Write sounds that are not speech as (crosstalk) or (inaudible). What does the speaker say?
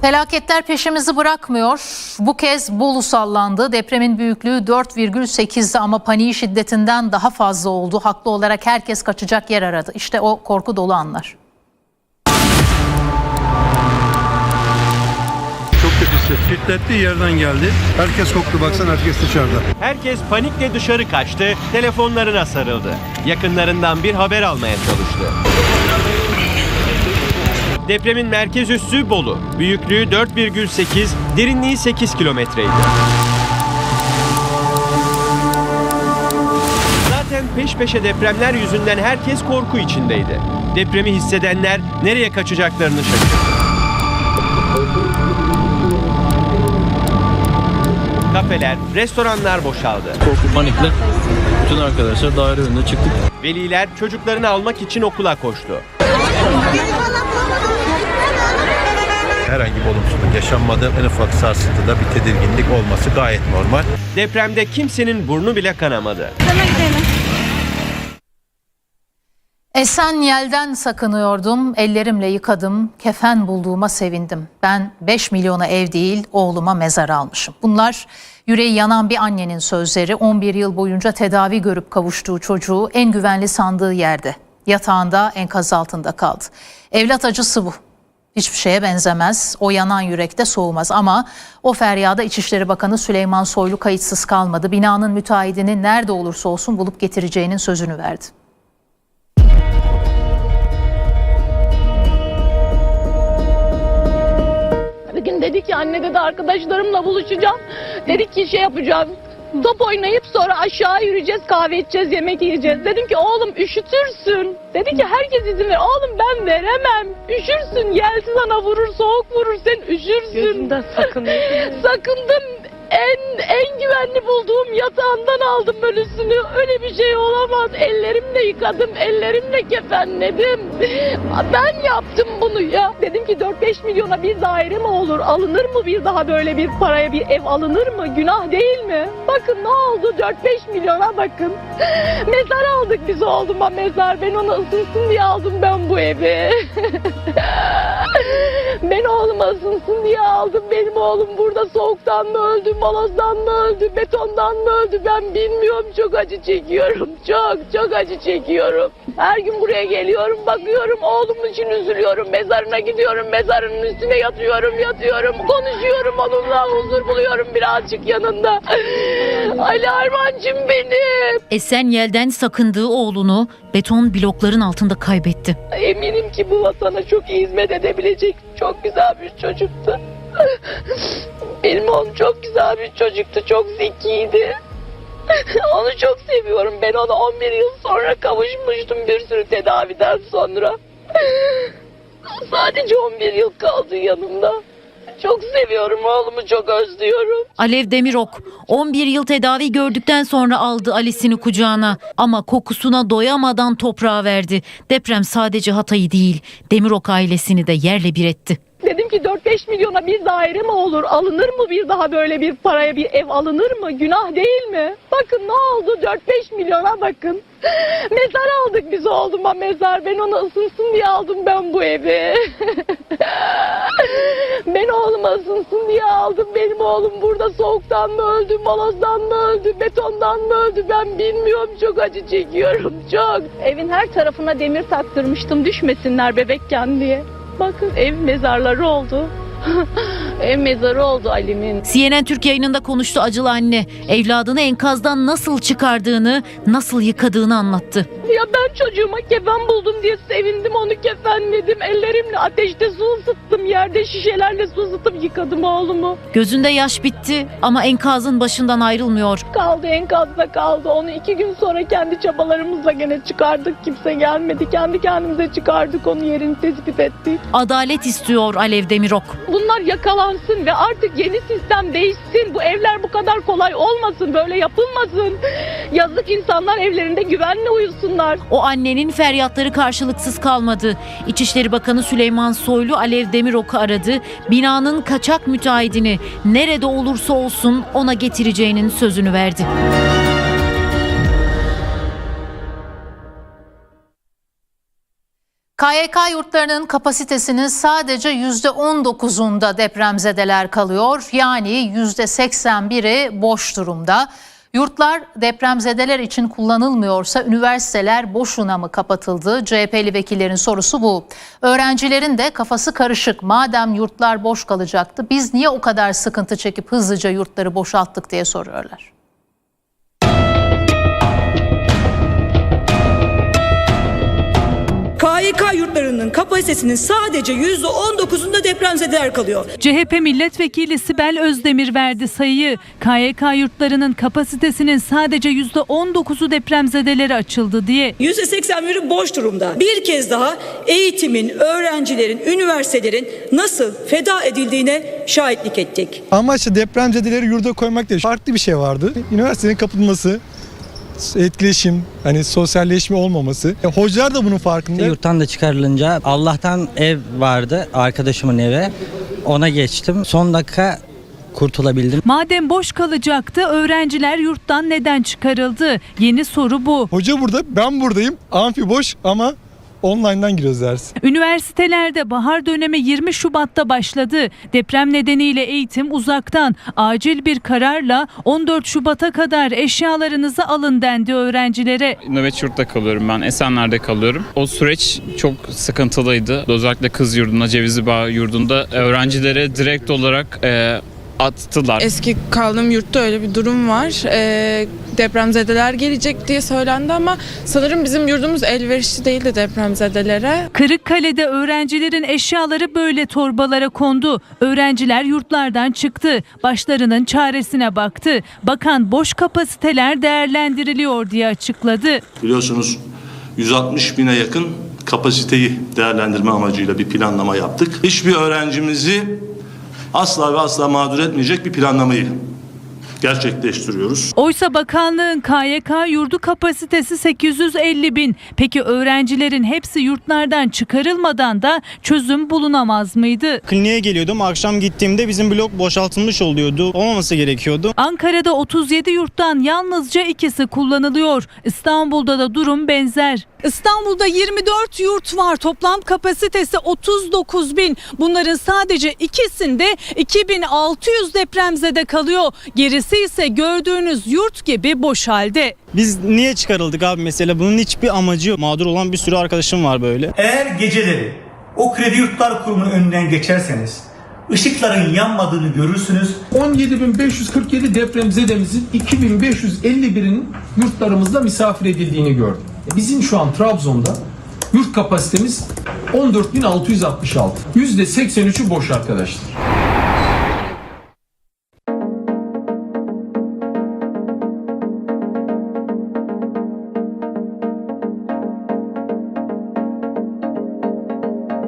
Felaketler peşimizi bırakmıyor. Bu kez Bolu sallandı. Depremin büyüklüğü 4,8'di ama paniği şiddetinden daha fazla oldu. Haklı olarak herkes kaçacak yer aradı. İşte o korku dolu anlar. Çok kötü hissettim. Şiddetli yerden geldi. Herkes korktu baksana herkes dışarıda. Herkes panikle dışarı kaçtı, telefonlarına sarıldı. Yakınlarından bir haber almaya çalıştı. Depremin merkez üssü Bolu. Büyüklüğü 4,8, derinliği 8 kilometreydi. Zaten peş peşe depremler yüzünden herkes korku içindeydi. Depremi hissedenler nereye kaçacaklarını şaşırdı. Kafeler, restoranlar boşaldı. korku panikle bütün arkadaşlar daire önüne çıktık. Veliler çocuklarını almak için okula koştu. Herhangi bir olumsuzluk yaşanmadı. En ufak sarsıntıda bir tedirginlik olması gayet normal. Depremde kimsenin burnu bile kanamadı. Esen yelden sakınıyordum, ellerimle yıkadım, kefen bulduğuma sevindim. Ben 5 milyona ev değil, oğluma mezar almışım. Bunlar yüreği yanan bir annenin sözleri. 11 yıl boyunca tedavi görüp kavuştuğu çocuğu en güvenli sandığı yerde, yatağında enkaz altında kaldı. Evlat acısı bu. Hiçbir şeye benzemez. O yanan yürekte soğumaz ama o feryada İçişleri Bakanı Süleyman Soylu kayıtsız kalmadı. Binanın müteahhidini nerede olursa olsun bulup getireceğinin sözünü verdi. Bir gün dedi ki anne dedi arkadaşlarımla buluşacağım. Dedik ki şey yapacağız. Top oynayıp sonra aşağı yürüyeceğiz, kahve içeceğiz, yemek yiyeceğiz. Dedim ki oğlum üşütürsün. Dedi ki herkes izin ver. Oğlum ben veremem. Üşürsün. Yel sana vurur, soğuk vurur. Sen üşürsün. Gözünden sakınıyor. (laughs) Sakındım. En güvenli bulduğum yatağından aldım ölüsünü. Öyle bir şey olamaz. Ellerimle yıkadım, ellerimle kefenledim. Ben yaptım bunu ya. Dedim ki 4-5 milyona bir daire mi olur? Alınır mı bir daha böyle bir paraya bir ev alınır mı? Günah değil mi? Bakın ne oldu? 4-5 milyona bakın. (laughs) Mezar aldık biz oğluma mezar. Ben onu ısınsın diye aldım ben bu evi. (laughs) Ben oğlum ısınsın diye aldım. Benim oğlum burada soğuktan mı öldü, molozdan mı öldü, betondan mı öldü ben bilmiyorum. Çok acı çekiyorum. Çok çok acı çekiyorum. Her gün buraya geliyorum, bakıyorum. Oğlum için üzülüyorum. Mezarına gidiyorum. Mezarının üstüne yatıyorum, yatıyorum. Konuşuyorum onunla. Huzur buluyorum birazcık yanında. Ali Armancım benim. Esenyel'den sakındığı oğlunu beton blokların altında kaybetti. Eminim ki bu vatana çok iyi hizmet edebilecek çok güzel bir çocuktu. Benim oğlum çok güzel bir çocuktu, çok zekiydi. Onu çok seviyorum. Ben ona 11 yıl sonra kavuşmuştum bir sürü tedaviden sonra. Sadece 11 yıl kaldı yanımda. Çok seviyorum oğlumu, çok özlüyorum. Alev Demirok 11 yıl tedavi gördükten sonra aldı Alice'ini kucağına ama kokusuna doyamadan toprağa verdi. Deprem sadece Hatay'ı değil Demirok ailesini de yerle bir etti. Dedim ki 4-5 milyona bir daire mi olur? Alınır mı bir daha böyle bir paraya bir ev alınır mı? Günah değil mi? Bakın ne oldu? 4-5 milyona bakın. (laughs) Mezar aldık biz oğluma mezar. Ben onu ısınsın diye aldım ben bu evi. (laughs) ben oğluma ısınsın diye aldım. Benim oğlum burada soğuktan mı öldü, molozdan mı öldü, betondan mı öldü ben bilmiyorum. Çok acı çekiyorum çok. Evin her tarafına demir taktırmıştım düşmesinler bebekken diye. Bakın ev mezarları oldu. (laughs) ev mezarı oldu Ali'min. CNN Türk yayınında konuştu acılı anne. Evladını enkazdan nasıl çıkardığını, nasıl yıkadığını anlattı. Ya ben çocuğuma kefen buldum diye sevindim onu kefenledim. Ellerimle ateşte su ısıttım. Yerde şişelerle su ısıtıp yıkadım oğlumu. Gözünde yaş bitti ama enkazın başından ayrılmıyor. Kaldı enkazda kaldı. Onu iki gün sonra kendi çabalarımızla gene çıkardık. Kimse gelmedi. Kendi kendimize çıkardık onu yerini tespit ettik. Adalet istiyor Alev Demirok. Bunlar yakalansın ve artık yeni sistem değişsin. Bu evler bu kadar kolay olmasın. Böyle yapılmasın. Yazık insanlar evlerinde güvenle uyusunlar. O annenin feryatları karşılıksız kalmadı. İçişleri Bakanı Süleyman Soylu Alev Demirok'u aradı. Binanın kaçak müteahhidini nerede olursa olsun ona getireceğinin sözünü verdi. KYK yurtlarının kapasitesinin sadece %19'unda depremzedeler kalıyor. Yani %81'i boş durumda. Yurtlar depremzedeler için kullanılmıyorsa üniversiteler boşuna mı kapatıldı? CHP'li vekillerin sorusu bu. Öğrencilerin de kafası karışık. Madem yurtlar boş kalacaktı biz niye o kadar sıkıntı çekip hızlıca yurtları boşalttık diye soruyorlar. Kapasitesinin sadece %19'unda depremzedeler kalıyor. CHP milletvekili Sibel Özdemir verdi sayıyı. KYK yurtlarının kapasitesinin sadece %19'u depremzedelere açıldı diye. %81'i boş durumda. Bir kez daha eğitimin, öğrencilerin, üniversitelerin nasıl feda edildiğine şahitlik ettik. Amaç depremzedeleri yurda koymak değil. Farklı bir şey vardı. Üniversitenin kapatılması, etkileşim, hani sosyalleşme olmaması. E, hocalar da bunun farkında. Yurttan da çıkarılınca Allah'tan ev vardı arkadaşımın evi. Ona geçtim. Son dakika kurtulabildim. Madem boş kalacaktı öğrenciler yurttan neden çıkarıldı? Yeni soru bu. Hoca burada, ben buradayım. Amfi boş ama online'dan giriyoruz ders. Üniversitelerde bahar dönemi 20 Şubat'ta başladı. Deprem nedeniyle eğitim uzaktan. Acil bir kararla 14 Şubat'a kadar eşyalarınızı alın dendi öğrencilere. Nöbet yurtta kalıyorum ben. Esenler'de kalıyorum. O süreç çok sıkıntılıydı. Özellikle kız yurdunda, Cevizli Bağ yurdunda öğrencilere direkt olarak e, attılar. Eski kaldığım yurtta öyle bir durum var. Ee, depremzedeler gelecek diye söylendi ama sanırım bizim yurdumuz elverişli değildi depremzedelere. Kırıkkale'de öğrencilerin eşyaları böyle torbalara kondu. Öğrenciler yurtlardan çıktı. Başlarının çaresine baktı. Bakan boş kapasiteler değerlendiriliyor diye açıkladı. Biliyorsunuz 160 bine yakın kapasiteyi değerlendirme amacıyla bir planlama yaptık. Hiçbir öğrencimizi asla ve asla mağdur etmeyecek bir planlamayı gerçekleştiriyoruz. Oysa bakanlığın KYK yurdu kapasitesi 850 bin. Peki öğrencilerin hepsi yurtlardan çıkarılmadan da çözüm bulunamaz mıydı? Kliniğe geliyordum. Akşam gittiğimde bizim blok boşaltılmış oluyordu. Olmaması gerekiyordu. Ankara'da 37 yurttan yalnızca ikisi kullanılıyor. İstanbul'da da durum benzer. İstanbul'da 24 yurt var. Toplam kapasitesi 39 bin. Bunların sadece ikisinde 2600 depremzede kalıyor. Gerisi ise gördüğünüz yurt gibi boş halde. Biz niye çıkarıldık abi mesela? Bunun hiçbir amacı yok. Mağdur olan bir sürü arkadaşım var böyle. Eğer geceleri o kredi yurtlar kurumunun önünden geçerseniz ışıkların yanmadığını görürsünüz. 17.547 depremzedemizin 2551'inin yurtlarımızda misafir edildiğini gördüm. Bizim şu an Trabzon'da yurt kapasitemiz 14.666. %83'ü boş arkadaşlar.